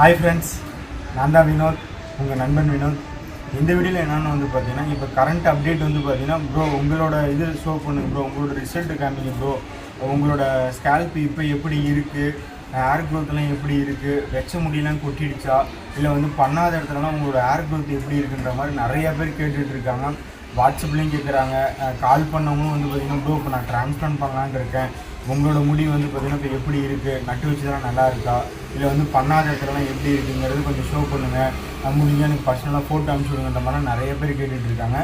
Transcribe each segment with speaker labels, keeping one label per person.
Speaker 1: Hi friends நான் தான் வினோத் உங்கள் நண்பன் வினோத். இந்த வீடியோவில் என்னென்னு வந்து பார்த்தீங்கன்னா இப்போ கரண்ட் அப்டேட் வந்து பார்த்தீங்கன்னா ப்ரோ உங்களோட இது ஷோ பண்ணுங்க ப்ரோ உங்களோட ரிசல்ட் காமிங்க ப்ரோ உங்களோட ஸ்கேல்ப் இப்போ எப்படி இருக்குது ஏர் க்ரோத்லாம் எப்படி இருக்குது வெச்ச முடியெல்லாம் கொட்டிடுச்சா? இல்லை வந்து பண்ணாத இடத்துலலாம் உங்களோட ஏர் க்ரோத் எப்படி இருக்குன்ற மாதிரி நிறைய பேர் கேட்டுட்ருக்காங்க வாட்ஸ்அப்லேயும் கேட்குறாங்க கால் பண்ணவங்களும் வந்து பார்த்தீங்கன்னா ப்ரோ இப்போ நான் ட்ரான்ஸ்பிளான் பண்ணலான்னு இருக்கேன். உங்களோட முடி வந்து பார்த்திங்கன்னா இப்போ எப்படி இருக்குது நட்டு வச்சதெல்லாம் நல்லா இருக்கா? இல்லை வந்து பண்ணாத இடத்துலலாம் எப்படி இருக்குங்கிறது கொஞ்சம் ஷோ பண்ணுங்கள் முடிஞ்சால் எனக்கு பர்சனலாக ஃபோட்டோ அனுப்பிச்சி விடுங்கன்ற மாதிரிலாம் நிறைய பேர் கேட்டுட்ருக்காங்க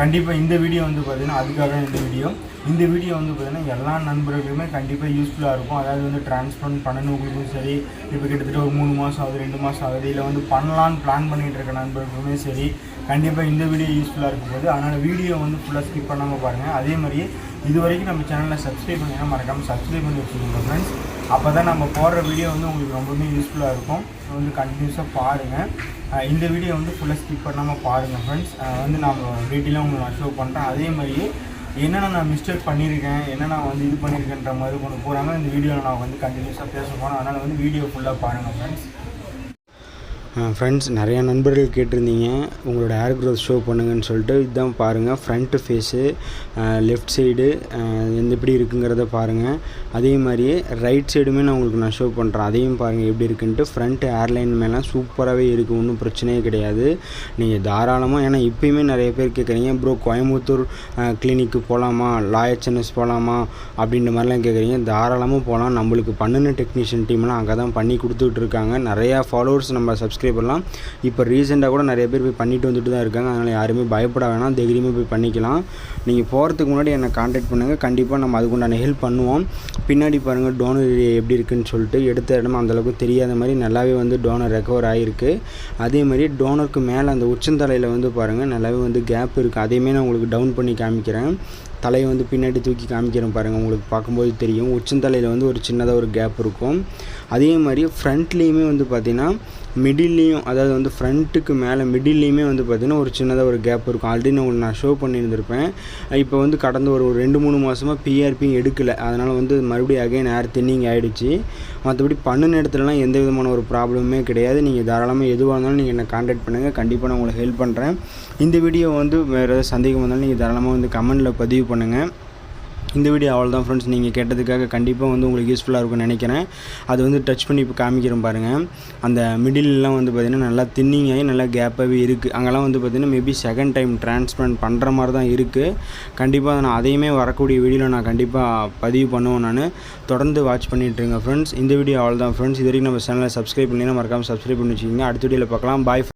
Speaker 1: கண்டிப்பாக இந்த வீடியோ வந்து பார்த்திங்கன்னா அதுக்காக தான் இந்த வீடியோ இந்த வீடியோ வந்து பார்த்திங்கன்னா எல்லா நண்பர்களுமே கண்டிப்பாக யூஸ்ஃபுல்லாக இருக்கும். அதாவது வந்து டிரான்ஸ்பிளான்ட் பண்ணணுங்களுக்கும் சரி இப்போ கிட்டத்தட்ட ஒரு மூணு மாதம் ஆகுது ரெண்டு மாதம் ஆகுது. இல்லை வந்து பண்ணலான்னு பிளான் பண்ணிகிட்டு இருக்க நண்பர்களுமே சரி கண்டிப்பாக இந்த வீடியோ யூஸ்ஃபுல்லாக இருக்கும் போது. அதனால் வீடியோ வந்து ஃபுல்லாக ஸ்கிப் பண்ணாமல் பாருங்கள் அதே மாதிரியே இது வரைக்கும் நம்ம சேனலில் சப்ஸ்கிரைப் பண்ணிங்கன்னா மறக்காமல் சப்ஸ்கிரைப் பண்ணி வச்சுக்கோங்க ஃப்ரெண்ட்ஸ் அப்போ தான் நம்ம போடுற வீடியோ வந்து உங்களுக்கு ரொம்பவுமே யூஸ்ஃபுல்லாக இருக்கும். வந்து கண்டினியூஸாக பாருங்கள் இந்த வீடியோ வந்து ஃபுல்லாக ஸ்கிப் பண்ணாமல் பாருங்கள் ஃப்ரெண்ட்ஸ் வந்து நான் டீட்டெயிலாக உங்களுக்கு நான் ஷோ பண்ணுறேன் அதே மாதிரியே என்னென்ன நான் மிஸ்டேக் பண்ணியிருக்கேன் என்ன நான் வந்து இது பண்ணியிருக்கேன்ற மாதிரி கொண்டு போகிறாங்க இந்த வீடியோவில் நான் வந்து கண்டினியூஸாக பேச போகிறேன் அதனால் வந்து வீடியோ ஃபுல்லாக பாருங்கள் ஃப்ரெண்ட்ஸ் ஃப்ரெண்ட்ஸ் நிறையா நண்பர்கள் கேட்டிருந்தீங்க. உங்களோட ஹேர் க்ரோத் ஷோ பண்ணுங்கன்னு சொல்லிட்டு இதுதான் பாருங்கள் ஃப்ரண்ட்டு ஃபேஸு லெஃப்ட் சைடு எந்த எப்படி இருக்குங்கிறத பாருங்கள் அதே மாதிரியே ரைட் சைடுமே நான் உங்களுக்கு நான் ஷோ பண்ணுறேன் அதையும் பாருங்கள் எப்படி இருக்குன்ட்டு. ஃப்ரண்ட்டு ஏர்லைன் மேலே சூப்பராகவே இருக்குது ஒன்றும் பிரச்சனையே கிடையாது. நீங்கள் தாராளமாக ஏன்னா இப்போயுமே நிறைய பேர் கேட்குறீங்க ப்ரோ கோயம்புத்தூர் கிளினிக்கு போகலாமா லாயச்சனஸ் போகலாமா அப்படின்ற மாதிரிலாம் கேட்குறீங்க. தாராளமாக போகலாம் நம்மளுக்கு பண்ணின டெக்னீஷியன் டீம்லாம் அங்கே தான் பண்ணி கொடுத்துட்டு இருக்காங்க. நிறையா ஃபாலோவர்ஸ் நம்ம சப்ஸ்கிரைபர்லாம் இப்போ ரீசெண்டாக கூட நிறைய பேர் போய் பண்ணிட்டு வந்துட்டு தான் இருக்காங்க. அதனால் யாருமே பயப்பட வேணாம். தைரியமாக போய் பண்ணிக்கலாம். நீங்கள் போகிறதுக்கு முன்னாடி என்னை காண்டாக்ட் பண்ணுங்கள் கண்டிப்பாக நம்ம அதுக்குண்டான ஹெல்ப் பண்ணுவோம். பின்னாடி பாருங்கள் டோனர் ஏரியா எப்படி இருக்குன்னு சொல்லிட்டு எடுத்த இடமா அந்தளவுக்கு தெரியாத மாதிரி நல்லாவே வந்து டோனர் ரெக்கவர் ஆகிருக்கு அதே மாதிரி டோனருக்கு மேலே அந்த உச்சந்தலையில் வந்து பாருங்கள் நல்லாவே வந்து கேப் இருக்குது அதையுமே நான் உங்களுக்கு டவுன் பண்ணி காமிக்கிறேன். தலையை வந்து பின்னாடி தூக்கி காமிக்கிறேன் பாருங்கள் உங்களுக்கு பார்க்கும்போது தெரியும். உச்சந்தலையில் வந்து ஒரு சின்னதாக ஒரு கேப் இருக்கும். அதே மாதிரி ஃப்ரண்ட்லேயுமே வந்து பார்த்திங்கன்னா மிடில்லையும் அதாவது வந்து ஃப்ரண்ட்டுக்கு மேலே மிடில்லையுமே வந்து பார்த்திங்கன்னா ஒரு சின்னதாக ஒரு கேப் இருக்கும். ஆல்ரெடி நான் உங்களுக்கு நான் ஷோ பண்ணியிருந்திருப்பேன். இப்போ வந்து கடந்த ஒரு ஒரு ரெண்டு மூணு மாதமாக பிஆர்பி எடுக்கலை. அதனால் வந்து மறுபடியும் அகைன் ஏர் தின்னிங் ஆகிடுச்சு மற்றபடி பண்ண இடத்துலலாம் எந்த விதமான ஒரு ப்ராப்ளமே கிடையாது. நீங்கள் தாராளமாக எதுவாக இருந்தாலும் நீங்கள் என்னை காண்டாக்ட் பண்ணுங்கள் கண்டிப்பாக நான் உங்களுக்கு ஹெல்ப் பண்ணுறேன் இந்த வீடியோ வந்து வேறு ஏதாவது சந்தேகம் வந்தாலும் நீங்கள் தாராளமாக வந்து கமெண்டில் பதிவு பண்ணுங்கள் இந்த வீடியோ அவ்வளோ தான் ஃப்ரெண்ட்ஸ் நீங்கள் கேட்டதுக்காக கண்டிப்பாக வந்து உங்களுக்கு யூஸ்ஃபுல்லாக இருக்கும்னு நினைக்கிறேன். அது வந்து டச் பண்ணி இப்போ காமிக்கிறோம் பாருங்கள் அந்த மிடில்லாம் வந்து பார்த்திங்கன்னா நல்லா தின்னிங் ஆகி நல்லா கேப்பாகவே இருக்குது அங்கெல்லாம் வந்து பார்த்திங்கன்னா மேபி செகண்ட் டைம் டிரான்ஸ்பிளான்ட் பண்ணுற மாதிரி தான் இருக்குது கண்டிப்பாக நான் அதையுமே வரக்கூடிய வீடியோவில் நான் கண்டிப்பாக பதிவு பண்ணுவேன் நான். தொடர்ந்து வாட்ச் பண்ணிட்டுருங்க ஃப்ரெண்ட்ஸ் இந்த வீடியோ அவ்வளோ தான் ஃப்ரெண்ட்ஸ் இது வரைக்கும் நம்ம சேனலை சப்ஸ்கிரைப் பண்ணினா மறக்காமல் சப்ஸ்கிரைப் பண்ணி வச்சுக்கோங்க. அடுத்த வீடியோவில் பார்க்கலாம். பாய்